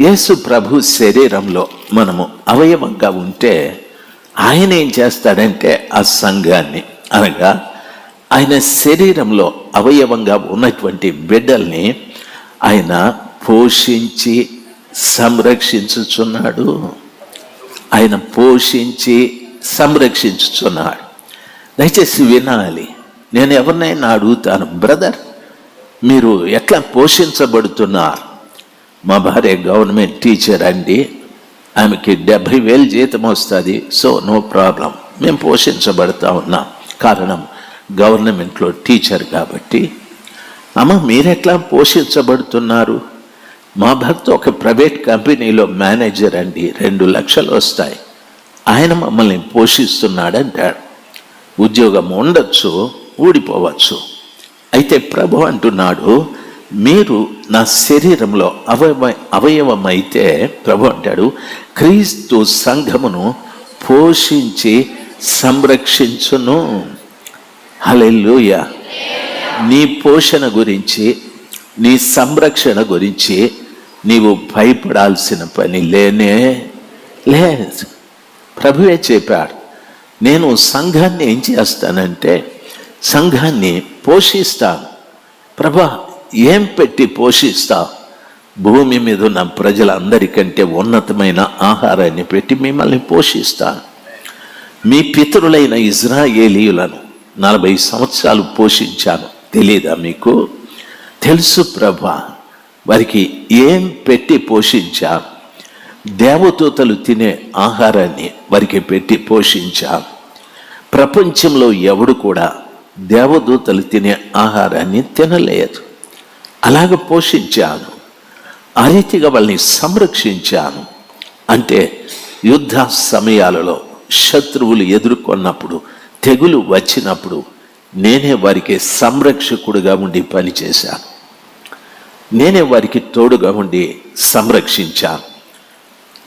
యేసు ప్రభు శరీరంలో మనము అవయవంగా ఉంటే ఆయన ఏం చేస్తాడంటే ఆ సంఘాన్ని అనగా ఆయన శరీరంలో అవయవంగా ఉన్నటువంటి బిడ్డల్ని ఆయన పోషించి సంరక్షించుచున్నాడు. ఆయన పోషించి సంరక్షించుచున్నాడు. దయచేసి వినాలి. నేను ఎవరినైనా అడుగుతాను బ్రదర్ మీరు ఎట్లా పోషించబడుతున్నారు? మా భార్య గవర్నమెంట్ టీచర్ అండి. ఆమెకి డెబ్భై వేలు జీతం వస్తుంది. So no problem. మేము పోషించబడతా ఉన్నాం. కారణం గవర్నమెంట్లో టీచర్ కాబట్టి. అమ్మ మీరెట్లా పోషించబడుతున్నారు? మా భర్త ఒక ప్రైవేట్ కంపెనీలో మేనేజర్ అండి. రెండు లక్షలు వస్తాయి. ఆయన మమ్మల్ని పోషిస్తున్నాడంటాడు. ఉద్యోగం ఉండొచ్చు ఊడిపోవచ్చు. అయితే ప్రభు అంటున్నాడు మీరు నా శరీరంలో అవయవ అవయవమైతే ప్రభు అంటాడు క్రీస్తు సంఘమును పోషించి సంరక్షించును. హలెల్లుయ. నీ పోషణ గురించి నీ సంరక్షణ గురించి నీవు భయపడాల్సిన పని లేనే లేదు. ప్రభువే చెప్పాడు నేను సంఘాన్ని ఏం చేస్తానంటే సంఘాన్ని పోషిస్తాను. ప్రభా ఏం పెట్టి పోషిస్తా? భూమి మీద ఉన్న ప్రజలందరికంటే ఉన్నతమైన ఆహారాన్ని పెట్టి మిమ్మల్ని పోషిస్తా. మీ పితరులైన ఇజ్రాయేలీయులను నలభై సంవత్సరాలు పోషించాను. తెలియదా మీకు? తెలుసు ప్రభా వారికి ఏం పెట్టి పోషించా? దేవదూతలు తినే ఆహారాన్ని వారికి పెట్టి పోషించా. ప్రపంచంలో ఎవడు కూడా దేవదూతలు తినే ఆహారాన్ని తినలేదు. అలాగ పోషించాను. ఆ రీతిగా వాళ్ళని సంరక్షించాను. అంటే యుద్ధ సమయాలలో శత్రువులు ఎదుర్కొన్నప్పుడు తెగులు వచ్చినప్పుడు నేనే వారికి సంరక్షకుడుగా ఉండి పనిచేశాను. నేనే వారికి తోడుగా ఉండి సంరక్షించాను.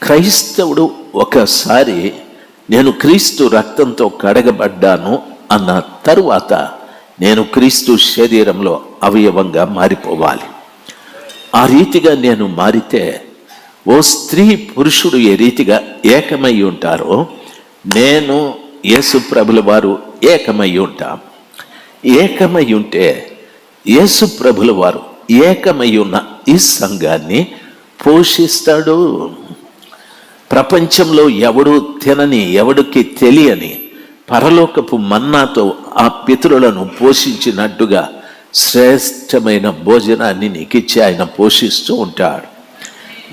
క్రైస్తవుడు ఒకసారి నేను క్రీస్తు రక్తంతో కడగబడ్డాను అన్న తరువాత నేను క్రీస్తు శరీరంలో అవయవంగా మారిపోవాలి. ఆ రీతిగా నేను మారితే ఓ స్త్రీ పురుషుడు ఏ రీతిగా ఏకమై ఉంటారో నేను యేసు ప్రభుల వారు ఏకమై ఉంటాం. ఏకమై ఉంటే యేసు ప్రభుల వారు ఏకమై ఉన్న ఈ సంఘాన్ని పోషిస్తాడు. ప్రపంచంలో ఎవడు తినని ఎవడికి తెలియని పరలోకపు మన్నాతో ఆ పితరులను పోషించినట్టుగా శ్రేష్టమైన భోజనాన్ని నీకు ఇచ్చి ఆయన పోషిస్తూ ఉంటాడు.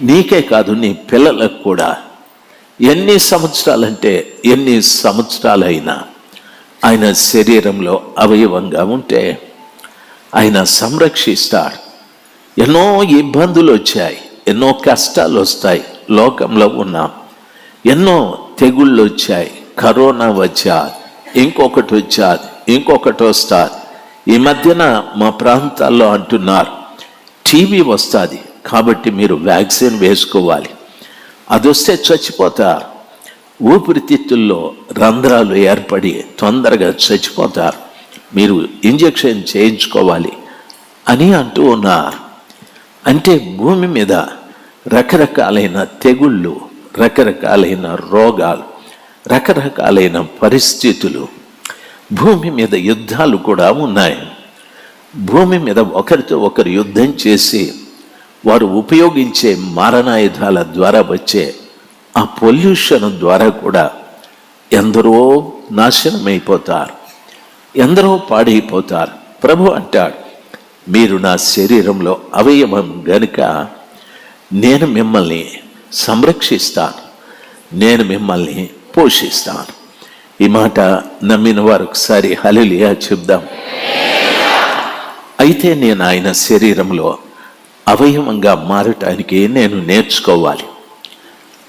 నీకే కాదు నీ పిల్లలకు కూడా. ఎన్ని సంవత్సరాలంటే ఎన్ని సంవత్సరాలైనా ఆయన శరీరంలో అవయవంగా ఉంటే ఆయన సంరక్షిస్తాడు. ఎన్నో ఇబ్బందులు వచ్చాయి ఎన్నో కష్టాలు వస్తాయి లోకంలో ఉన్నాం. ఎన్నో తెగుళ్ళు వచ్చాయి కరోనా వచ్చా ఇంకొకటి వచ్చా ఇంకొకటి వస్తుంది. ఈ మధ్యన మా ప్రాంతాల్లో అంటున్నారు టీవీ వస్తుంది కాబట్టి మీరు వ్యాక్సిన్ వేసుకోవాలి. అది వస్తే చచ్చిపోతారు ఊపిరితిత్తుల్లో రంధ్రాలు ఏర్పడి తొందరగా చచ్చిపోతారు మీరు ఇంజెక్షన్ చేయించుకోవాలి అని అంటూ ఉన్నారు. అంటే భూమి మీద రకరకాలైన తెగుళ్ళు రకరకాలైన రోగాలు రకరకాలైన పరిస్థితులు భూమి మీద యుద్ధాలు కూడా ఉన్నాయి. భూమి మీద ఒకరితో ఒకరు యుద్ధం చేసి వారు ఉపయోగించే మారణాయుధాల ద్వారా వచ్చే ఆ పొల్యూషన్ ద్వారా కూడా ఎందరో నాశనమైపోతారు ఎందరో పాడైపోతారు. ప్రభు అంటాడు మీరు నా శరీరంలో అవయవం గనుక నేను మిమ్మల్ని సంరక్షిస్తాను నేను మిమ్మల్ని పోషిస్తాను. ఈ మాట నమ్మిన వారు ఒకసారి హలిలియా చెప్దాం. అయితే నేను ఆయన శరీరంలో అవయవంగా మారటానికి నేను నేర్చుకోవాలి.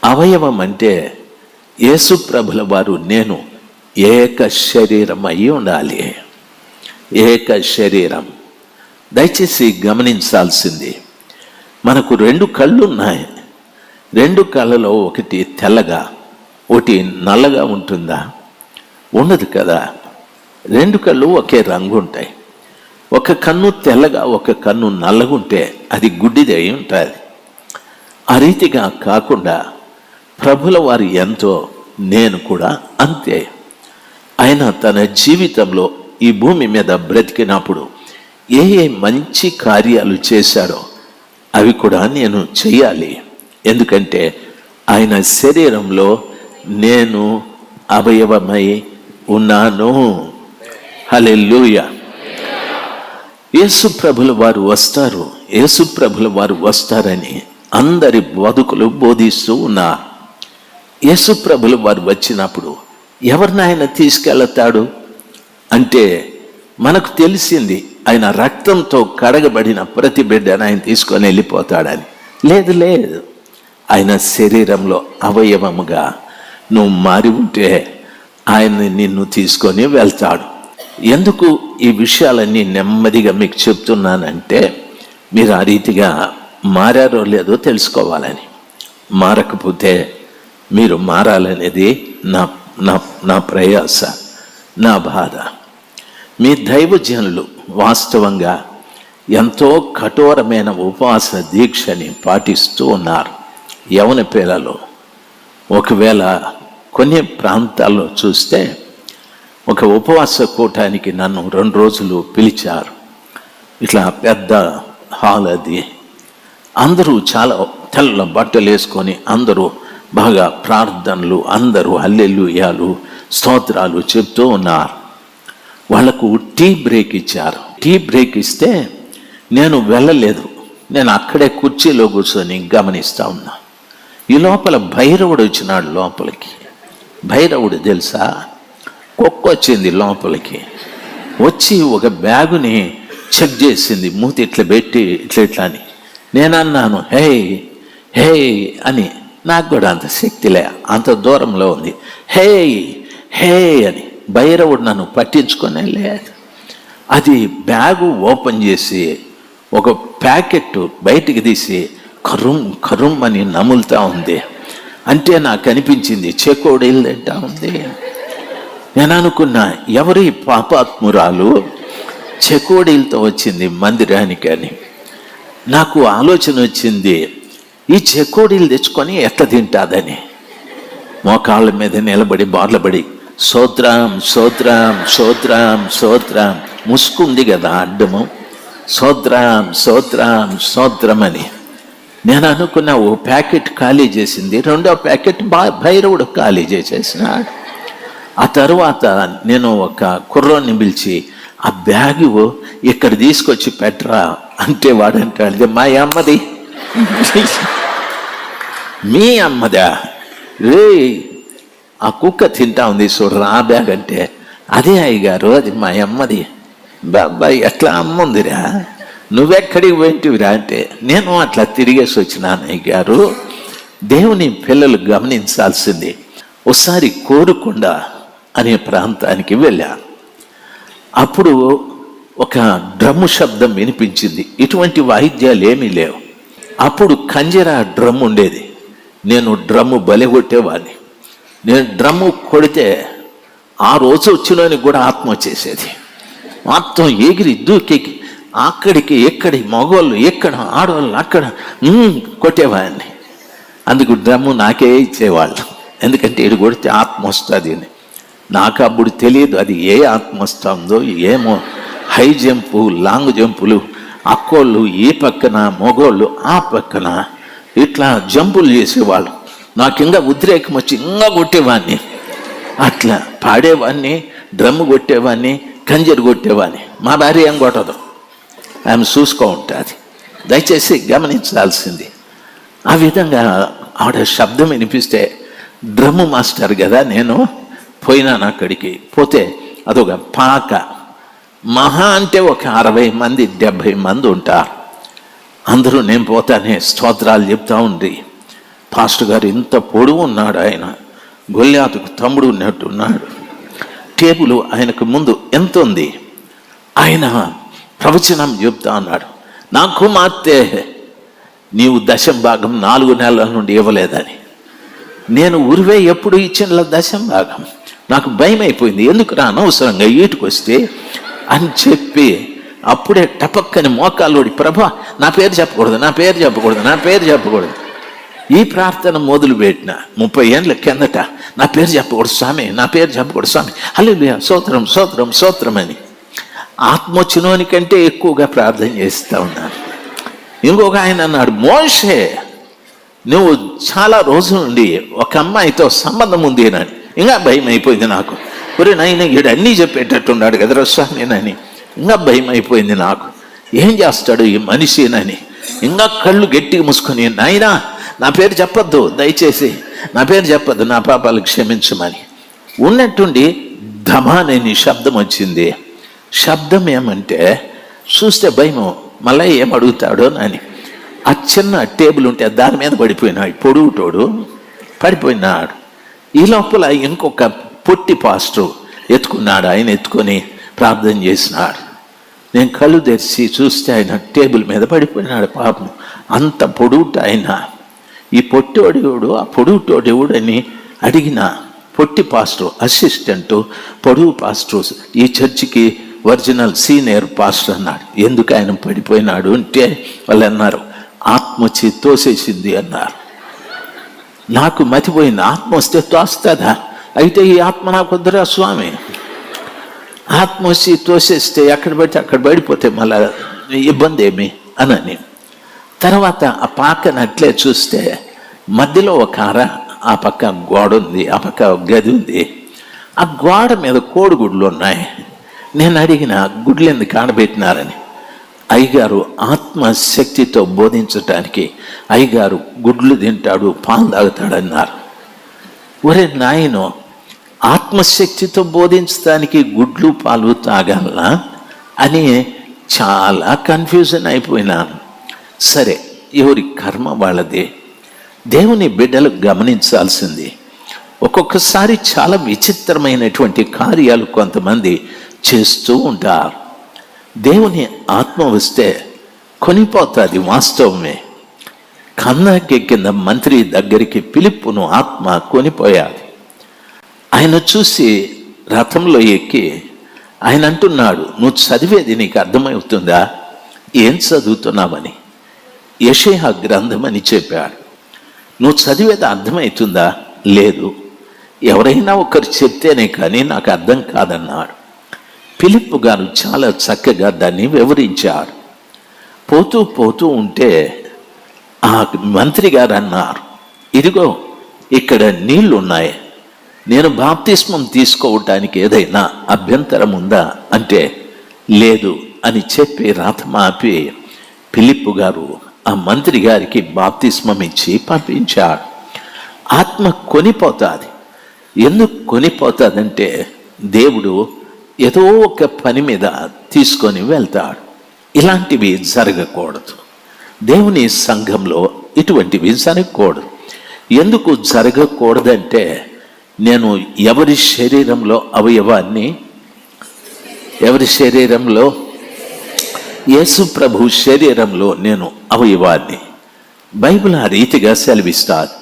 అవయవం అంటే యేసు ప్రభుల వారు నేను ఏక శరీరం అయి ఉండాలి. ఏక శరీరం. దయచేసి గమనించాల్సింది. మనకు రెండు కళ్ళు ఉన్నాయి రెండు కళ్ళలో ఒకటి తెల్లగా ఒకటి నల్లగా ఉంటుందా? ఉండదు కదా. రెండు కళ్ళు ఒకే రంగు ఉంటాయి. ఒక కన్ను తెల్లగా ఒక కన్ను నల్లగుంటే అది గుడ్డిది అయి ఉంటుంది. ఆ రీతిగా కాకుండా ప్రభుల వారు ఎంతో నేను కూడా అంతే. ఆయన తన జీవితంలో ఈ భూమి మీద బ్రతికినప్పుడు ఏ ఏ మంచి కార్యాలు చేశాడో అవి కూడా నేను చేయాలి ఎందుకంటే ఆయన శరీరంలో నేను అవయవమై ఉన్నాను. హలెల్లుయ. యేసు ప్రభుల వారు వస్తారు. యేసు ప్రభుల వారు వస్తారని అందరి బతుకులు బోధిస్తూ ఉన్నారు. యేసు ప్రభుల వారు వచ్చినప్పుడు ఎవరిని ఆయన తీసుకెళ్తాడు? అంటే మనకు తెలిసింది ఆయన రక్తంతో కడగబడిన ప్రతి బిడ్డను ఆయన తీసుకొని వెళ్ళిపోతాడని. లేదు లేదు. ఆయన శరీరంలో అవయవముగా నువ్వు మారి ఉంటే ఆయన నిన్ను తీసుకొని వెళ్తాడు. ఎందుకు ఈ విషయాలన్నీ నెమ్మదిగా మీకు చెప్తున్నానంటే మీరు ఆ రీతిగా మారారో లేదో తెలుసుకోవాలని. మారకపోతే మీరు మారాలనేది నా నా నా ప్రయాస నా బాధ. మీ దైవజనులు వాస్తవంగా ఎంతో కఠోరమైన ఉపవాస దీక్షని పాటిస్తూ ఉన్నారు. యవన పిల్లలు ఒకవేళ కొన్ని ప్రాంతాల్లో చూస్తే ఒక ఉపవాస కూటానికి నన్ను రెండు రోజులు పిలిచారు. ఇట్లా పెద్ద హాల్ అది. అందరూ చాలా తెల్ల బట్టలు వేసుకొని అందరూ బాగా ప్రార్థనలు అందరూ హల్లెలూయాలు స్తోత్రాలు చెప్తూ ఉన్నారు. వాళ్ళకు టీ బ్రేక్ ఇచ్చారు. టీ బ్రేక్ ఇస్తే నేను వెళ్ళలేదు. నేను అక్కడే కుర్చీలో కూర్చొని గమనిస్తూ ఉన్నా. ఈ లోపల భైరవుడు వచ్చినాడు లోపలికి. భైరవుడు తెలుసా? కుక్క వచ్చింది లోపలికి. వచ్చి ఒక బ్యాగుని చెక్ చేసింది. మూతి ఇట్లా పెట్టి ఇట్లా ఇట్లా అని. నేను అన్నాను హే హే అని. నాకు కూడా అంత శక్తిలే అంత దూరంలో ఉంది. హే హే అని. భైరవుడు నన్ను పట్టించుకునే లేదు. అది బ్యాగు ఓపెన్ చేసి ఒక ప్యాకెట్ బయటికి తీసి కరుం కరుం అని నములుతా ఉంది. అంటే నాకు అనిపించింది చెకోడీలు తింటా ఉంది. నేను అనుకున్నా ఎవరి పాపాత్మురాలు చెకోడీలతో వచ్చింది మందిరానికి అని. నాకు ఆలోచన వచ్చింది ఈ చెకోడీలు తెచ్చుకొని ఎట్లా తింటాదని? మోకాళ్ళ మీద నిలబడి బార్లబడి సోత్రం సోత్రం సోత్రం సోత్రం ముసుకుంది కదా అడ్డము సోత్రం సోత్రం సోత్రం అని నేను అనుకున్న ఓ ప్యాకెట్ ఖాళీ చేసింది. రెండో ప్యాకెట్ బా భైరవుడు ఖాళీ చేసేసినాడు. ఆ తర్వాత నేను ఒక కుర్రోని పిలిచి ఆ బ్యాగు ఇక్కడ తీసుకొచ్చి పెట్టరా? అంటే వాడంటాడు మా అమ్మది. మీ అమ్మదా? రే ఆ కుక్క తింటా ఉంది చూడరా ఆ బ్యాగ్ అంటే. అదే అయ్యగారు అది మా అమ్మది. బాబాయ్ ఎట్లా అమ్మ ఉందిరా నువ్వెక్కడికి పోయింటివిరా అంటే నేను అట్లా తిరిగేసి వచ్చినాను గారు దేవుని పిల్లలు గమనించాల్సింది ఒకసారి కోరుకొండ అనే ప్రాంతానికి వెళ్ళాను అప్పుడు ఒక డ్రమ్ము శబ్దం వినిపించింది ఇటువంటి వాయిద్యాలు ఏమీ లేవు. అప్పుడు కంజరా డ్రమ్ ఉండేది. నేను డ్రమ్ము బలి కొట్టేవాడిని. నేను డ్రమ్ము కొడితే ఆ రోజు వచ్చినోనికి కూడా ఆత్మ వచ్చేసేది. మొత్తం ఎగిరి దూకెకి అక్కడికి ఎక్కడి మగవాళ్ళు ఎక్కడ ఆడవాళ్ళు అక్కడ కొట్టేవాడిని. అందుకు డ్రమ్ము నాకే ఇచ్చేవాళ్ళు. ఎందుకంటే ఇటు కొడితే ఆత్మ వస్తుంది అని. నాకు అప్పుడు తెలియదు అది ఏ ఆత్మ వస్తుందో ఏమో హై జంపు లాంగ్ జంపులు అక్కోళ్ళు ఈ పక్కన మగోళ్ళు ఆ పక్కన ఇట్లా జంపులు చేసేవాళ్ళు. నాకు ఇంకా ఉద్రేకం వచ్చి ఇంకా కొట్టేవాడిని. అట్లా పాడేవాడిని డ్రమ్ము కొట్టేవాడిని కంజరు కొట్టేవాడిని. మా భార్య ఏం కొట్టదు. ఆమె చూసుకో ఉంటుంది. దయచేసి గమనించాల్సింది. ఆ విధంగా ఆవిడ శబ్దం వినిపిస్తే డ్రమ్ము మాస్టర్ కదా నేను పోయినాను అక్కడికి పోతే అదొక పాక. మహా అంటే ఒక అరవై మంది డెబ్భై మంది ఉంటారు. అందరూ నేను పోతానే స్తోత్రాలు చెప్తా ఉండి. పాస్టర్ గారు ఇంత పొడువు ఉన్నాడు ఆయన. గొల్లాతుకు తమ్ముడు ఉన్నట్టున్నాడు. టేబుల్ ఆయనకు ముందు ఎంత ఉంది ఆయన ప్రవచనం చెప్తా అన్నాడు. నా కుమార్తె నీవు దశం భాగం నాలుగు నెలల నుండి ఇవ్వలేదని. నేను ఉరివే ఎప్పుడు ఇచ్చిన దశం భాగం. నాకు భయం అయిపోయింది ఎందుకు రా అనవసరంగా ఈటుకు అని చెప్పి అప్పుడే టపక్కని మోకాలోడి ప్రభా నా పేరు చెప్పకూడదు నా పేరు చెప్పకూడదు నా పేరు చెప్పకూడదు. ఈ ప్రార్థన మొదలు పెట్టిన ముప్పై ఏళ్ళ కిందట నా పేరు చెప్పకూడదు స్వామి నా పేరు చెప్పకూడదు స్వామి. హల్లెలూయా సోత్రం సోత్రం సోత్రం అని. ఆత్మొచ్చినోని కంటే ఎక్కువగా ప్రార్థన చేస్తూ ఉన్నాను ఇంకొక ఆయన అన్నాడు మోషే నువ్వు చాలా రోజుల నుండి ఒక అమ్మాయితో సంబంధం ఉంది అని ఇంకా భయం అయిపోయింది నాకు. ఒరే నాయన ఈడు అన్నీ చెప్పేటట్టున్నాడు కదరా స్వామినని ఇంకా భయం అయిపోయింది నాకు. ఏం చేస్తాడు ఈ మనిషినని ఇంకా కళ్ళు గట్టిగా మూసుకొని నాయనా నా పేరు చెప్పొద్దు దయచేసి నా పేరు చెప్పొద్దు నా పాపాలు క్షమించమని. ఉన్నట్టుండి ధమానని శబ్దం వచ్చింది. శబ్దం ఏమంటే చూస్తే భయము మళ్ళీ ఏం అడుగుతాడో అని ఆ చిన్న టేబుల్ ఉంటే దాని మీద పడిపోయినా పొడుగుటోడు పడిపోయినాడు. ఈ లోపల ఇంకొక పొట్టి పాస్టర్ ఎత్తుకున్నాడు. ఆయన ఎత్తుకొని ప్రార్థన చేసినాడు. నేను కళ్ళు తెరిచి చూస్తే ఆయన టేబుల్ మీద పడిపోయినాడు పాపం. అంత పొడుగుట ఆయన. ఈ పొట్టోడేవుడు ఆ పొడుగుటోడేవుడు అని అడిగిన పొట్టి పాస్టర్ అసిస్టెంట్ పొడుగు పాస్టర్ ఈ చర్చికి ఒరిజినల్ సీనియర్ పాస్టర్ అన్నాడు. ఎందుకు ఆయన పడిపోయినాడు అంటే వాళ్ళు అన్నారు ఆత్మ వచ్చి తోసేసింది అన్నారు. నాకు మతిపోయింది ఆత్మ వస్తే తోస్తుందా? అయితే ఈ ఆత్మ నాకు వద్దురా స్వామి. ఆత్మ వచ్చి తోసేస్తే ఎక్కడ పడితే అక్కడ పడిపోతే మళ్ళా ఇబ్బంది ఏమి? అనని తర్వాత ఆ పాకను అట్లే చూస్తే మధ్యలో ఒక అర ఆ పక్క గోడ ఉంది ఆ పక్క ఒక గది ఉంది. ఆ గోడ మీద కోడిగుడ్లు ఉన్నాయి. నేను అడిగిన గుడ్లు ఎందుకు ఆడబెట్టినారని? అయ్యగారు ఆత్మశక్తితో బోధించటానికి అయ్యగారు గుడ్లు తింటాడు పాలు తాగుతాడన్నారు. ఒరే నాయను ఆత్మశక్తితో బోధించడానికి గుడ్లు పాలు తాగాలనా? అని చాలా కన్ఫ్యూజన్ అయిపోయినాను. సరే ఎవరి కర్మ వాళ్ళది. దేవుని బిడ్డలు గమనించాల్సింది ఒక్కొక్కసారి చాలా విచిత్రమైనటువంటి కార్యాలు కొంతమంది చేస్తూ ఉంటారు. దేవుని ఆత్మ వస్తే కొనిపోతుంది వాస్తవమే. కన్నాకెక్కిన మంత్రి దగ్గరికి పిలుపును ఆత్మ కొనిపోయాది. ఆయన చూసి రథంలో ఎక్కి ఆయన అంటున్నాడు నువ్వు చదివేది నీకు అర్థమవుతుందా? ఏం చదువుతున్నావని? యషేహ గ్రంథం అని చెప్పాడు. నువ్వు చదివేది అర్థమవుతుందా? లేదు. ఎవరైనా ఒకరు చెప్తేనే కానీ నాకు అర్థం కాదన్నాడు. పిలిప్పు గారు చాలా చక్కగా దాన్ని వివరించారు. పోతూ పోతూ ఉంటే ఆ మంత్రి గారు అన్నారు ఇదిగో ఇక్కడ నీళ్ళు ఉన్నాయి నేను బాప్తిస్మం తీసుకోవటానికి ఏదైనా అభ్యంతరం ఉందా? అంటే లేదు అని చెప్పి రథమాపి పిలిప్పు గారు ఆ మంత్రి గారికి బాప్తిస్మం ఇచ్చి పంపించాడు. ఆత్మ కొనిపోతుంది. ఎందుకు కొనిపోతుందంటే దేవుడు ఏదో ఒక పని మీద తీసుకొని వెళ్తాడు. ఇలాంటివి జరగకూడదు. దేవుని సంఘంలో ఇటువంటివి జరగకూడదు. ఎందుకు జరగకూడదంటే నేను ఎవరి శరీరంలో అవయవాన్ని ఎవరి శరీరంలో యేసు ప్రభు శరీరంలో నేను అవయవాన్ని బైబిల్ ఆ రీతిగా సెలవిస్తారు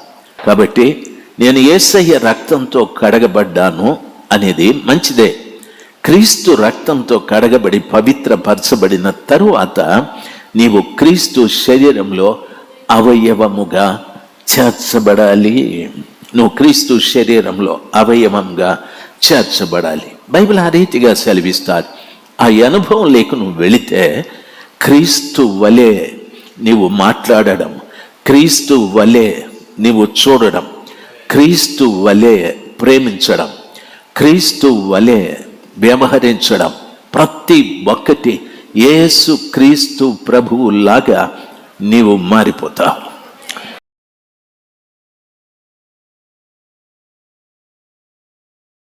కాబట్టి నేను ఏసయ్య రక్తంతో కడగబడ్డాను అనేది మంచిదే. క్రీస్తు రక్తంతో కడగబడి పవిత్రపరచబడిన తరువాత నీవు క్రీస్తు శరీరంలో అవయవముగా చేర్చబడాలి. నువ్వు క్రీస్తు శరీరంలో అవయవంగా చేర్చబడాలి. బైబిల్ ఆ రీతిగా సెలవిస్తారు. ఆ అనుభవం లేక నువ్వు వెళితే క్రీస్తు వలె నీవు మాట్లాడడం క్రీస్తు వలె నీవు చూడడం క్రీస్తు వలె ప్రేమించడం క్రీస్తు వలె వ్యవహరించడం. ప్రతి ఒక్కటి ఏసు క్రీస్తు ప్రభువులాగా నీవు మారిపోతావు.